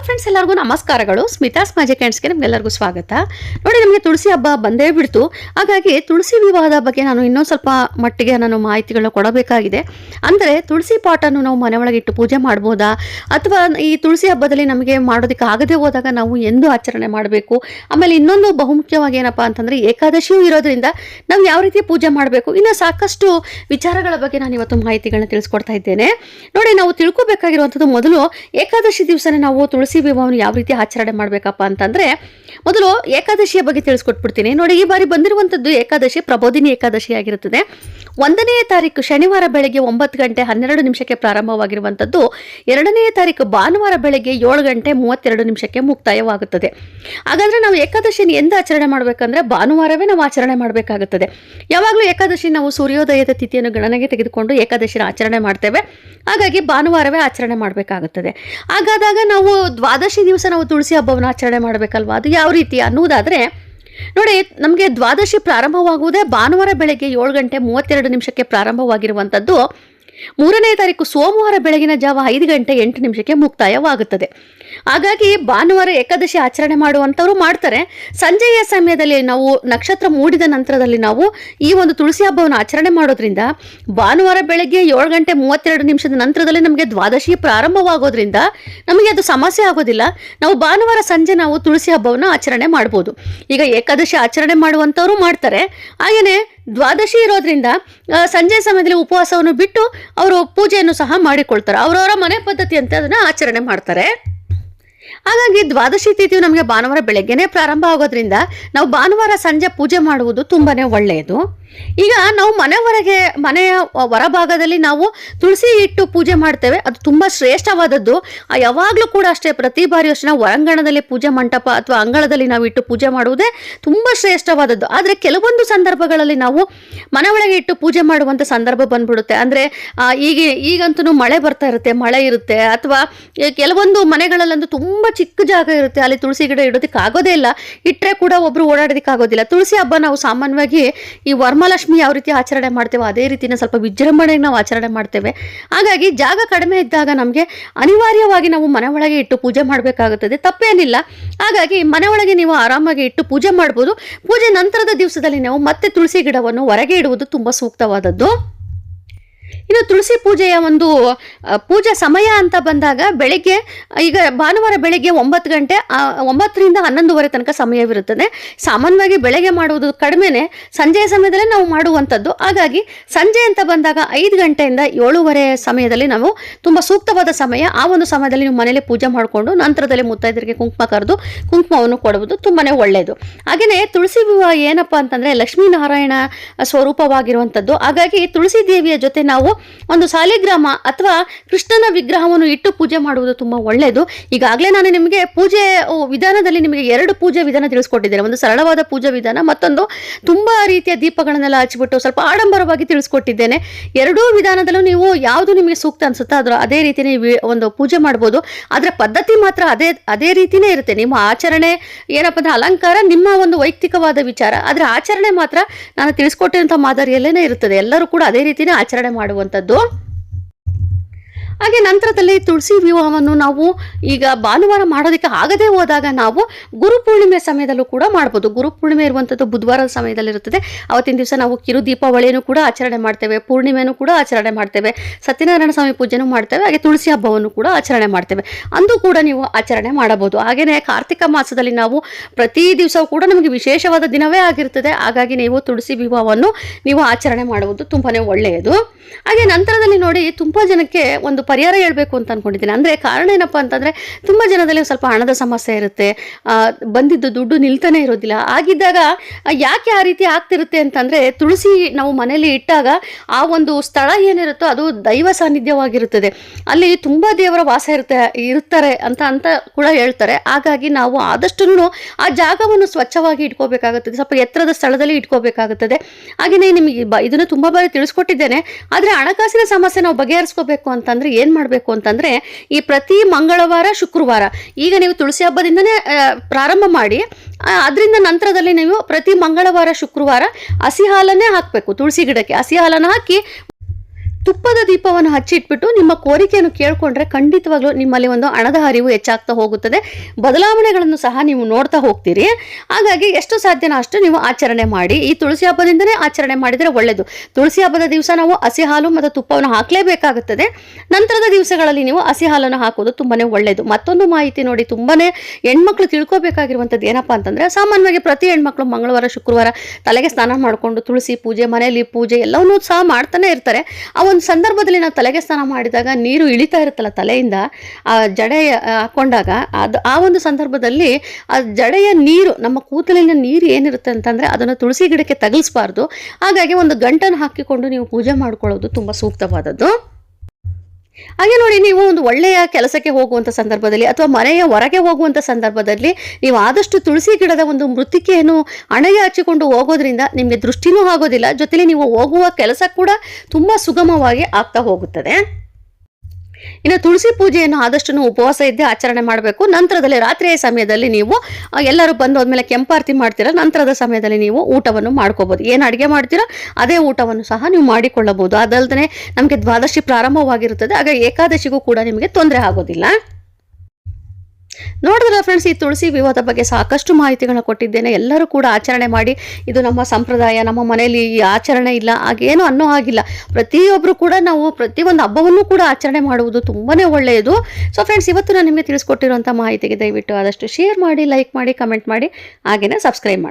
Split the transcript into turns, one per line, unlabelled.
Hello friends ಎಲ್ಲರಿಗೂ ನಮಸ್ಕಾರಗಳು. Smitha's magic ಹ್ಯಾಂಡ್ಸ್ಗೆ ನಿಮ್ಗೆಲ್ಲರಿಗೂ ಸ್ವಾಗತ. ನೋಡಿ, ನಮಗೆ ತುಳಸಿ ಹಬ್ಬ ಬಂದೇ ಬಿಡ್ತು. ಹಾಗಾಗಿ ತುಳಸಿ ವಿವಾಹದ ಬಗ್ಗೆ ನಾನು ಇನ್ನೊಂದು ಸ್ವಲ್ಪ ಮಟ್ಟಿಗೆ ನಾನು ಮಾಹಿತಿಗಳನ್ನ ಕೊಡಬೇಕಾಗಿದೆ. ಅಂದರೆ ತುಳಸಿ ಪಾಟನ್ನು ನಾವು ಮನೆ ಒಳಗೆ ಇಟ್ಟು ಪೂಜೆ ಮಾಡ್ಬೋದಾ? ಅಥವಾ ಈ ತುಳಸಿ ಹಬ್ಬದಲ್ಲಿ ನಮಗೆ ಮಾಡೋದಕ್ಕೆ ಆಗದೆ ಹೋದಾಗ ನಾವು ಎಂದು ಆಚರಣೆ ಮಾಡಬೇಕು? ಆಮೇಲೆ ಇನ್ನೊಂದು ಬಹುಮುಖ್ಯವಾಗಿ ಏನಪ್ಪ ಅಂತಂದರೆ ಏಕಾದಶಿಯೂ ಇರೋದ್ರಿಂದ ನಾವು ಯಾವ ರೀತಿ ಪೂಜೆ ಮಾಡಬೇಕು? ಇನ್ನು ಸಾಕಷ್ಟು ವಿಚಾರಗಳ ಬಗ್ಗೆ ನಾನು ಇವತ್ತು ಮಾಹಿತಿಗಳನ್ನ ತಿಳಿಸ್ಕೊಡ್ತಾ ಇದ್ದೇನೆ. ನೋಡಿ, ನಾವು ತಿಳ್ಕೊಬೇಕಾಗಿರುವಂಥದ್ದು ಮೊದಲು ಏಕಾದಶಿ ದಿವಸನೇ ನಾವು ತುಳಸಿ ವಿವಾಹವನ್ನು ಯಾವ ರೀತಿ ಆಚರಣೆ ಮಾಡಬೇಕಪ್ಪ ಅಂತಂದರೆ, ಮೊದಲು ಏಕಾದಶಿಯ ಬಗ್ಗೆ ತಿಳಿಸ್ಕೊಟ್ಬಿಡ್ತೀನಿ. ನೋಡಿ, ಈ ಬಾರಿ ಬಂದಿರುವಂಥದ್ದು ಏಕಾದಶಿ, ಪ್ರಬೋಧಿನಿ ಏಕಾದಶಿ ಆಗಿರುತ್ತದೆ. ಒಂದನೆಯ ತಾರೀಕು ಶನಿವಾರ ಬೆಳಗ್ಗೆ ಒಂಬತ್ತು ಗಂಟೆ ಹನ್ನೆರಡು ನಿಮಿಷಕ್ಕೆ ಪ್ರಾರಂಭವಾಗಿರುವಂಥದ್ದು ಎರಡನೆಯ ತಾರೀಕು ಭಾನುವಾರ ಬೆಳಗ್ಗೆ ಏಳು ಗಂಟೆ ಮೂವತ್ತೆರಡು ನಿಮಿಷಕ್ಕೆ ಮುಕ್ತಾಯವಾಗುತ್ತದೆ. ಹಾಗಾದರೆ ನಾವು ಏಕಾದಶಿನ ಎಂದು ಆಚರಣೆ ಮಾಡಬೇಕಂದ್ರೆ, ಭಾನುವಾರವೇ ನಾವು ಆಚರಣೆ ಮಾಡಬೇಕಾಗುತ್ತದೆ. ಯಾವಾಗಲೂ ಏಕಾದಶಿ ನಾವು ಸೂರ್ಯೋದಯದ ತಿಥಿಯನ್ನು ಗಣನೆಗೆ ತೆಗೆದುಕೊಂಡು ಏಕಾದಶಿನ ಆಚರಣೆ ಮಾಡ್ತೇವೆ. ಹಾಗಾಗಿ ಭಾನುವಾರವೇ ಆಚರಣೆ ಮಾಡಬೇಕಾಗುತ್ತದೆ. ಹಾಗಾದಾಗ ನಾವು ದ್ವಾದಶಿ ದಿವಸ ನಾವು ತುಳಸಿ ಹಬ್ಬವನ್ನು ಆಚರಣೆ ಮಾಡಬೇಕಲ್ವಾ? ಅದು ಯಾವ ರೀತಿ ಅನ್ನುವುದಾದರೆ ನೋಡಿ, ನಮಗೆ ದ್ವಾದಶಿ ಪ್ರಾರಂಭವಾಗುವುದೇ ಭಾನುವಾರ ಬೆಳಗ್ಗೆ ಏಳು ಗಂಟೆ ಮೂವತ್ತೆರಡು ನಿಮಿಷಕ್ಕೆ ಪ್ರಾರಂಭವಾಗಿರುವಂಥದ್ದು. ಮೂರನೇ ತಾರೀಕು ಸೋಮವಾರ ಬೆಳಗಿನ ಜಾವ ಐದು ಗಂಟೆ ಎಂಟು ನಿಮಿಷಕ್ಕೆ ಮುಕ್ತಾಯವಾಗುತ್ತದೆ. ಹಾಗಾಗಿ ಭಾನುವಾರ ಏಕಾದಶಿ ಆಚರಣೆ ಮಾಡುವಂಥವ್ರು ಮಾಡ್ತಾರೆ. ಸಂಜೆಯ ಸಮಯದಲ್ಲಿ ನಾವು ನಕ್ಷತ್ರ ಮೂಡಿದ ನಂತರದಲ್ಲಿ ನಾವು ಈ ಒಂದು ತುಳಸಿ ಹಬ್ಬವನ್ನು ಆಚರಣೆ ಮಾಡೋದ್ರಿಂದ ಭಾನುವಾರ ಬೆಳಗ್ಗೆ ಏಳು ಗಂಟೆ ಮೂವತ್ತೆರಡು ನಿಮಿಷದ ನಂತರದಲ್ಲಿ ನಮಗೆ ದ್ವಾದಶಿ ಪ್ರಾರಂಭವಾಗೋದ್ರಿಂದ ನಮಗೆ ಅದು ಸಮಸ್ಯೆ ಆಗೋದಿಲ್ಲ. ನಾವು ಭಾನುವಾರ ಸಂಜೆ ನಾವು ತುಳಸಿ ಹಬ್ಬವನ್ನು ಆಚರಣೆ ಮಾಡ್ಬೋದು. ಈಗ ಏಕಾದಶಿ ಆಚರಣೆ ಮಾಡುವಂಥವ್ರು ಮಾಡ್ತಾರೆ. ಹಾಗೆಯೇ ದ್ವಾದಶಿ ಇರೋದ್ರಿಂದ ಸಂಜೆ ಸಮಯದಲ್ಲಿ ಉಪವಾಸವನ್ನು ಬಿಟ್ಟು ಅವರು ಪೂಜೆಯನ್ನು ಸಹ ಮಾಡಿಕೊಳ್ತಾರೆ. ಅವರವರ ಮನೆ ಪದ್ಧತಿ ಅಂತ ಅದನ್ನು ಆಚರಣೆ ಮಾಡ್ತಾರೆ. ಹಾಗಾಗಿ ದ್ವಾದಶಿ ತಿಥಿಯು ನಮಗೆ ಭಾನುವಾರ ಬೆಳಗ್ಗೆನೆ ಪ್ರಾರಂಭ ಆಗೋದ್ರಿಂದ ನಾವು ಭಾನುವಾರ ಸಂಜೆ ಪೂಜೆ ಮಾಡುವುದು ತುಂಬಾನೇ ಒಳ್ಳೆಯದು. ಈಗ ನಾವು ಮನೆ ಹೊರಗೆ, ಮನೆಯ ಹೊರಭಾಗದಲ್ಲಿ ನಾವು ತುಳಸಿ ಇಟ್ಟು ಪೂಜೆ ಮಾಡ್ತೇವೆ. ಅದು ತುಂಬ ಶ್ರೇಷ್ಠವಾದದ್ದು. ಯಾವಾಗಲೂ ಕೂಡ ಅಷ್ಟೇ, ಪ್ರತಿ ಬಾರಿ ಅಷ್ಟೇ ನಾವು ಹೊರಾಂಗಣದಲ್ಲಿ ಪೂಜೆ ಮಂಟಪ ಅಥವಾ ಅಂಗಳದಲ್ಲಿ ನಾವು ಇಟ್ಟು ಪೂಜೆ ಮಾಡುವುದೇ ತುಂಬ ಶ್ರೇಷ್ಠವಾದದ್ದು. ಆದರೆ ಕೆಲವೊಂದು ಸಂದರ್ಭಗಳಲ್ಲಿ ನಾವು ಮನೆ ಒಳಗೆ ಇಟ್ಟು ಪೂಜೆ ಮಾಡುವಂಥ ಸಂದರ್ಭ ಬಂದ್ಬಿಡುತ್ತೆ. ಅಂದರೆ ಈಗ ಈಗಂತೂ ಮಳೆ ಬರ್ತಾ ಇರುತ್ತೆ, ಮಳೆ ಇರುತ್ತೆ. ಅಥವಾ ಕೆಲವೊಂದು ಮನೆಗಳಲ್ಲಂತೂ ತುಂಬ ಚಿಕ್ಕ ಜಾಗ ಇರುತ್ತೆ. ಅಲ್ಲಿ ತುಳಸಿ ಗಿಡ ಇಡೋದಕ್ಕೆ ಆಗೋದೇ ಇಲ್ಲ. ಇಟ್ಟರೆ ಕೂಡ ಒಬ್ರು ಓಡಾಡೋದಕ್ಕೆ ಆಗೋದಿಲ್ಲ ತುಳಸಿ ಹಬ್ಬ ನಾವು ಸಾಮಾನ್ಯವಾಗಿ ಈ ವರಮಹಾಲಕ್ಷ್ಮಿ ಯಾವ ರೀತಿ ಆಚರಣೆ ಮಾಡ್ತೇವೆ ಅದೇ ರೀತಿನ ಸ್ವಲ್ಪ ವಿಜೃಂಭಣೆಗೆ ನಾವು ಆಚರಣೆ ಮಾಡ್ತೇವೆ. ಹಾಗಾಗಿ ಜಾಗ ಕಡಿಮೆ ಇದ್ದಾಗ ನಮಗೆ ಅನಿವಾರ್ಯವಾಗಿ ನಾವು ಮನೆ ಒಳಗೆ ಇಟ್ಟು ಪೂಜೆ ಮಾಡಬೇಕಾಗುತ್ತದೆ. ತಪ್ಪೇನಿಲ್ಲ. ಹಾಗಾಗಿ ಮನೆ ಒಳಗೆ ನೀವು ಆರಾಮಾಗಿ ಇಟ್ಟು ಪೂಜೆ ಮಾಡ್ಬೋದು. ಪೂಜೆ ನಂತರದ ದಿವಸದಲ್ಲಿ ನಾವು ಮತ್ತೆ ತುಳಸಿ ಗಿಡವನ್ನು ಹೊರಗೆ ಇಡುವುದು ತುಂಬ ಸೂಕ್ತವಾದದ್ದು. ಇನ್ನು ತುಳಸಿ ಪೂಜೆಯ ಒಂದು ಪೂಜಾ ಸಮಯ ಅಂತ ಬಂದಾಗ ಬೆಳಿಗ್ಗೆ, ಈಗ ಭಾನುವಾರ ಬೆಳಿಗ್ಗೆ ಒಂಬತ್ತು ಗಂಟೆ ಒಂಬತ್ತರಿಂದ ಹನ್ನೊಂದುವರೆ ತನಕ ಸಮಯವಿರುತ್ತದೆ. ಸಾಮಾನ್ಯವಾಗಿ ಬೆಳಗ್ಗೆ ಮಾಡುವುದು ಕಡಿಮೆನೆ, ಸಂಜೆಯ ಸಮಯದಲ್ಲಿ ನಾವು ಮಾಡುವಂಥದ್ದು. ಹಾಗಾಗಿ ಸಂಜೆ ಅಂತ ಬಂದಾಗ ಐದು ಗಂಟೆಯಿಂದ ಏಳುವರೆ ಸಮಯದಲ್ಲಿ ನಾವು ತುಂಬ ಸೂಕ್ತವಾದ ಸಮಯ, ಆ ಒಂದು ಸಮಯದಲ್ಲಿ ನೀವು ಮನೇಲಿ ಪೂಜೆ ಮಾಡಿಕೊಂಡು ನಂತರದಲ್ಲಿ ಮುತ್ತೈದರಿಗೆ ಕುಂಕುಮ ಕರೆದು ಕುಂಕುಮವನ್ನು ಕೊಡುವುದು ತುಂಬಾ ಒಳ್ಳೆಯದು ಹಾಗೆಯೇ ತುಳಸಿ ವಿವಾಹ ಏನಪ್ಪ ಅಂತಂದರೆ ಲಕ್ಷ್ಮೀನಾರಾಯಣ ಸ್ವರೂಪವಾಗಿರುವಂಥದ್ದು. ಹಾಗಾಗಿ ತುಳಸಿ ದೇವಿಯ ಜೊತೆ ನಾವು ಒಂದು ಸಾಲಿಗ್ರಾಮ ಅಥವಾ ಕೃಷ್ಣನ ವಿಗ್ರಹವನ್ನು ಇಟ್ಟು ಪೂಜೆ ಮಾಡುವುದು ತುಂಬ ಒಳ್ಳೆಯದು ಈಗಾಗಲೇ ನಾನು ನಿಮಗೆ ಪೂಜೆ ವಿಧಾನದಲ್ಲಿ ನಿಮಗೆ ಎರಡು ಪೂಜೆ ವಿಧಾನ ತಿಳಿಸ್ಕೊಟ್ಟಿದ್ದೇನೆ. ಒಂದು ಸರಳವಾದ ಪೂಜಾ ವಿಧಾನ, ಮತ್ತೊಂದು ತುಂಬ ರೀತಿಯ ದೀಪಗಳನ್ನೆಲ್ಲ ಹಚ್ಚಿಬಿಟ್ಟು ಸ್ವಲ್ಪ ಆಡಂಬರವಾಗಿ ತಿಳಿಸ್ಕೊಟ್ಟಿದ್ದೇನೆ. ಎರಡೂ ವಿಧಾನದಲ್ಲೂ ನೀವು ಯಾವುದು ನಿಮಗೆ ಸೂಕ್ತ ಅನಿಸುತ್ತೋ ಅದರ, ಅದೇ ರೀತಿ ನೀವು ಒಂದು ಪೂಜೆ ಮಾಡ್ಬೋದು. ಅದರ ಪದ್ಧತಿ ಮಾತ್ರ ಅದೇ ಅದೇ ರೀತಿಯೇ ಇರುತ್ತೆ. ನಿಮ್ಮ ಆಚರಣೆ ಏನಪ್ಪ ಅಂದರೆ ಅಲಂಕಾರ ನಿಮ್ಮ ಒಂದು ವೈಯಕ್ತಿಕವಾದ ವಿಚಾರ. ಆದರೆ ಆಚರಣೆ ಮಾತ್ರ ನಾನು ತಿಳಿಸ್ಕೊಟ್ಟಿರುವಂಥ ಮಾದರಿಯಲ್ಲೇ ಇರುತ್ತದೆ. ಎಲ್ಲರೂ ಕೂಡ ಅದೇ ರೀತಿಯೇ ಆಚರಣೆ ಮಾಡುವಂಥದ್ದು ಹಾಗೆ ನಂತರದಲ್ಲಿ ತುಳಸಿ ವಿವಾಹವನ್ನು ನಾವು ಈಗ ಭಾನುವಾರ ಮಾಡೋದಕ್ಕೆ ಆಗದೆ ಹೋದಾಗ ನಾವು ಗುರು ಪೂರ್ಣಿಮೆ ಸಮಯದಲ್ಲೂ ಕೂಡ ಮಾಡ್ಬೋದು. ಗುರುಪೂರ್ಣಿಮೆ ಇರುವಂಥದ್ದು ಬುಧವಾರದ ಸಮಯದಲ್ಲಿರುತ್ತದೆ. ಅವತ್ತಿನ ದಿವಸ ನಾವು ಕಿರು ದೀಪಾವಳಿಯನ್ನು ಕೂಡ ಆಚರಣೆ ಮಾಡ್ತೇವೆ. ಪೂರ್ಣಿಮೆಯನ್ನು ಕೂಡ ಆಚರಣೆ ಮಾಡ್ತೇವೆ. ಸತ್ಯನಾರಾಯಣ ಸ್ವಾಮಿ ಪೂಜೆನೂ ಮಾಡ್ತೇವೆ. ಹಾಗೆ ತುಳಸಿ ಹಬ್ಬವನ್ನು ಕೂಡ ಆಚರಣೆ ಮಾಡ್ತೇವೆ. ಅಂದು ಕೂಡ ನೀವು ಆಚರಣೆ ಮಾಡಬಹುದು. ಹಾಗೆಯೇ ಕಾರ್ತಿಕ ಮಾಸದಲ್ಲಿ ನಾವು ಪ್ರತಿ ದಿವಸ ಕೂಡ ನಮಗೆ ವಿಶೇಷವಾದ ದಿನವೇ ಆಗಿರ್ತದೆ ಹಾಗಾಗಿ ನೀವು ತುಳಸಿ ವಿವಾಹವನ್ನು ನೀವು ಆಚರಣೆ ಮಾಡುವುದು ತುಂಬಾ ಒಳ್ಳೆಯದು. ಹಾಗೆ ನಂತರದಲ್ಲಿ ನೋಡಿ ತುಂಬ ಜನಕ್ಕೆ ಒಂದು ಪರಿಹಾರ ಹೇಳಬೇಕು ಅಂತ ಅಂದ್ಕೊಂಡಿದ್ದೀನಿ ಅಂದರೆ ಕಾರಣ ಏನಪ್ಪ ಅಂತಂದರೆ, ತುಂಬ ಜನದಲ್ಲಿ ಸ್ವಲ್ಪ ಹಣದ ಸಮಸ್ಯೆ ಇರುತ್ತೆ. ಬಂದಿದ್ದು ದುಡ್ಡು ನಿಲ್ತಾನೆ ಇರೋದಿಲ್ಲ. ಆಗಿದ್ದಾಗ ಯಾಕೆ ಆ ರೀತಿ ಆಗ್ತಿರುತ್ತೆ ಅಂತಂದರೆ, ತುಳಸಿ ನಾವು ಮನೆಯಲ್ಲಿ ಇಟ್ಟಾಗ ಆ ಒಂದು ಸ್ಥಳ ಏನಿರುತ್ತೋ ಅದು ದೈವ ಸಾನ್ನಿಧ್ಯವಾಗಿರುತ್ತದೆ. ಅಲ್ಲಿ ತುಂಬ ದೇವರ ವಾಸ ಇರುತ್ತೆ ಇರ್ತಾರೆ ಅಂತ ಅಂತ ಕೂಡ ಹೇಳ್ತಾರೆ. ಹಾಗಾಗಿ ನಾವು ಆದಷ್ಟು ಆ ಜಾಗವನ್ನು ಸ್ವಚ್ಛವಾಗಿ ಇಟ್ಕೋಬೇಕಾಗುತ್ತದೆ. ಸ್ವಲ್ಪ ಎತ್ತರದ ಸ್ಥಳದಲ್ಲಿ ಇಟ್ಕೋಬೇಕಾಗುತ್ತದೆ. ಹಾಗೆಯೇ ನಿಮಗೆ ಬ, ಇದನ್ನು ತುಂಬ ಬಾರಿ ತಿಳಿಸ್ಕೊಟ್ಟಿದ್ದೇನೆ. ಆದರೆ ಹಣಕಾಸಿನ ಸಮಸ್ಯೆ ನಾವು ಬಗೆಹರಿಸ್ಕೋಬೇಕು ಅಂತಂದರೆ ಏನು ಮಾಡಬೇಕು ಅಂತಂದರೆ, ಈ ಪ್ರತಿ ಮಂಗಳವಾರ, ಶುಕ್ರವಾರ, ಈಗ ನೀವು ತುಳಸಿ ಹಬ್ಬದಿಂದನೇ ಪ್ರಾರಂಭ ಮಾಡಿ ಅದರಿಂದ ನಂತರದಲ್ಲಿ ನೀವು ಪ್ರತಿ ಮಂಗಳವಾರ, ಶುಕ್ರವಾರ ಹಸಿ ಹಾಲನ್ನೇ ಹಾಕಬೇಕು, ತುಳಸಿ ಗಿಡಕ್ಕೆ. ಹಸಿ ಹಾಲನ್ನು ಹಾಕಿ ತುಪ್ಪದ ದೀಪವನ್ನು ಹಚ್ಚಿಟ್ಬಿಟ್ಟು ನಿಮ್ಮ ಕೋರಿಕೆಯನ್ನು ಕೇಳಿಕೊಂಡ್ರೆ ಖಂಡಿತವಾಗ್ಲೂ ನಿಮ್ಮಲ್ಲಿ ಒಂದು ಹಣದ ಹರಿವು ಹೆಚ್ಚಾಗ್ತಾ ಹೋಗುತ್ತದೆ. ಬದಲಾವಣೆಗಳನ್ನು ಸಹ ನೀವು ನೋಡ್ತಾ ಹೋಗ್ತೀರಿ. ಹಾಗಾಗಿ ಎಷ್ಟು ಸಾಧ್ಯನೋ ಅಷ್ಟು ನೀವು ಆಚರಣೆ ಮಾಡಿ. ಈ ತುಳಸಿ ಹಬ್ಬದಿಂದನೇ ಆಚರಣೆ ಮಾಡಿದರೆ ಒಳ್ಳೆಯದು ತುಳಸಿ ಹಬ್ಬದ ದಿವಸ ನಾವು ಹಸಿ ಹಾಲು ಮತ್ತು ತುಪ್ಪವನ್ನು ಹಾಕಲೇಬೇಕಾಗುತ್ತದೆ. ನಂತರದ ದಿವಸಗಳಲ್ಲಿ ನೀವು ಹಸಿ ಹಾಲನ್ನು ಹಾಕೋದು ತುಂಬಾನೇ ಒಳ್ಳೆಯದು ಮತ್ತೊಂದು ಮಾಹಿತಿ ನೋಡಿ ತುಂಬಾ ಹೆಣ್ಮಕ್ಳು ತಿಳ್ಕೋಬೇಕಾಗಿರುವಂಥದ್ದು ಏನಪ್ಪಾ ಅಂತಂದರೆ, ಸಾಮಾನ್ಯವಾಗಿ ಪ್ರತಿ ಹೆಣ್ಮಕ್ಳು ಮಂಗಳವಾರ, ಶುಕ್ರವಾರ ತಲೆಗೆ ಸ್ನಾನ ಮಾಡಿಕೊಂಡು ತುಳಸಿ ಪೂಜೆ, ಮನೆಯಲ್ಲಿ ಪೂಜೆ ಎಲ್ಲವನ್ನೂ ಸಹ ಮಾಡ್ತಾನೆ ಇರ್ತಾರೆ. ಒಂದು ಸಂದರ್ಭದಲ್ಲಿ ನಾವು ತಲೆಗೆ ಸ್ನಾನ ಮಾಡಿದಾಗ ನೀರು ಇಳಿತಾ ಇರುತ್ತಲ್ಲ ತಲೆಯಿಂದ ಆ ಜಡೆ ಆ, ಹಾಕೊಂಡಾಗ ಅದು ಆ ಒಂದು ಸಂದರ್ಭದಲ್ಲಿ ಆ ಜಡೆಯ ನೀರು ನಮ್ಮ ಕೂತಲಿನ ನೀರು ಏನಿರುತ್ತೆ ಅಂತಂದರೆ ಅದನ್ನು ತುಳಸಿ ಗಿಡಕ್ಕೆ ತಗಲಿಸ್ಬಾರ್ದು. ಹಾಗಾಗಿ ಒಂದು ಗಂಟನ್ನು ಹಾಕಿಕೊಂಡು ನೀವು ಪೂಜೆ ಮಾಡ್ಕೊಳ್ಳೋದು ತುಂಬ ಸೂಕ್ತವಾದದ್ದು. ಹಾಗೆ ನೋಡಿ, ನೀವು ಒಂದು ಒಳ್ಳೆಯ ಕೆಲಸಕ್ಕೆ ಹೋಗುವಂಥ ಸಂದರ್ಭದಲ್ಲಿ ಅಥವಾ ಮನೆಯ ಹೊರಗೆ ಹೋಗುವಂಥ ಸಂದರ್ಭದಲ್ಲಿ ನೀವು ಆದಷ್ಟು ತುಳಸಿ ಗಿಡದ ಒಂದು ಮೃತ್ತಿಕೆಯನ್ನು ಹಣೆಗೆ ಹಚ್ಚಿಕೊಂಡು ಹೋಗೋದ್ರಿಂದ ನಿಮಗೆ ದೃಷ್ಟಿನೂ ಆಗೋದಿಲ್ಲ. ಜೊತೆಲಿ ನೀವು ಹೋಗುವ ಕೆಲಸ ಕೂಡ ತುಂಬ ಸುಗಮವಾಗಿ ಆಗ್ತಾ ಹೋಗುತ್ತದೆ. ಇನ್ನು ತುಳಸಿ ಪೂಜೆಯನ್ನು ಆದಷ್ಟು ಉಪವಾಸ ಇದ್ದೇ ಆಚರಣೆ ಮಾಡಬೇಕು. ನಂತರದಲ್ಲಿ ರಾತ್ರಿಯ ಸಮಯದಲ್ಲಿ ನೀವು ಎಲ್ಲರೂ ಬಂದು ಹೋದ್ಮೇಲೆ ಕೆಂಪಾರತಿ ಮಾಡ್ತೀರಾ? ನಂತರದ ಸಮಯದಲ್ಲಿ ನೀವು ಊಟವನ್ನು ಮಾಡ್ಕೋಬಹುದು ಏನು ಅಡುಗೆ ಮಾಡ್ತೀರಾ? ಅದೇ ಊಟವನ್ನು ಸಹ ನೀವು ಮಾಡಿಕೊಳ್ಳಬಹುದು. ಅದಲ್ಲದೆ ನಮಗೆ ದ್ವಾದಶಿ ಪ್ರಾರಂಭವಾಗಿರುತ್ತದೆ. ಆಗ ಏಕಾದಶಿಗೂ ಕೂಡ ನಿಮಗೆ ತೊಂದರೆ ಆಗೋದಿಲ್ಲ. ನೋಡಿದ್ರೆ ಫ್ರೆಂಡ್ಸ್ ಈ ತುಳಸಿ ವಿವಾದ ಬಗ್ಗೆ ಸಾಕಷ್ಟು ಮಾಹಿತಿಗಳನ್ನ ಕೊಟ್ಟಿದ್ದೇನೆ. ಎಲ್ಲರೂ ಕೂಡ ಆಚರಣೆ ಮಾಡಿ, ಇದು ನಮ್ಮ ಸಂಪ್ರದಾಯ, ನಮ್ಮ ಮನೆಯಲ್ಲಿ ಈ ಆಚರಣೆ ಇಲ್ಲ, ಹಾಗೇನು ಅನ್ನೋ ಹಾಗಿಲ್ಲ. ಪ್ರತಿಯೊಬ್ಬರು ಕೂಡ ನಾವು ಪ್ರತಿಯೊಂದು ಹಬ್ಬವನ್ನು ಕೂಡ ಆಚರಣೆ ಮಾಡುವುದು ತುಂಬಾನೇ ಒಳ್ಳೆಯದು. ಸೊ ಫ್ರೆಂಡ್ಸ್ ಇವತ್ತು ನಾನು ನಿಮಗೆ ತಿಳಿಸ್ಕೊಟ್ಟಿರುವಂಥ ಮಾಹಿತಿಗೆ ದಯವಿಟ್ಟು ಆದಷ್ಟು ಶೇರ್ ಮಾಡಿ ಲೈಕ್ ಮಾಡಿ ಕಮೆಂಟ್ ಮಾಡಿ ಹಾಗೆಯೇ ಸಬ್ಸ್ಕ್ರೈಬ್ ಮಾಡಿ.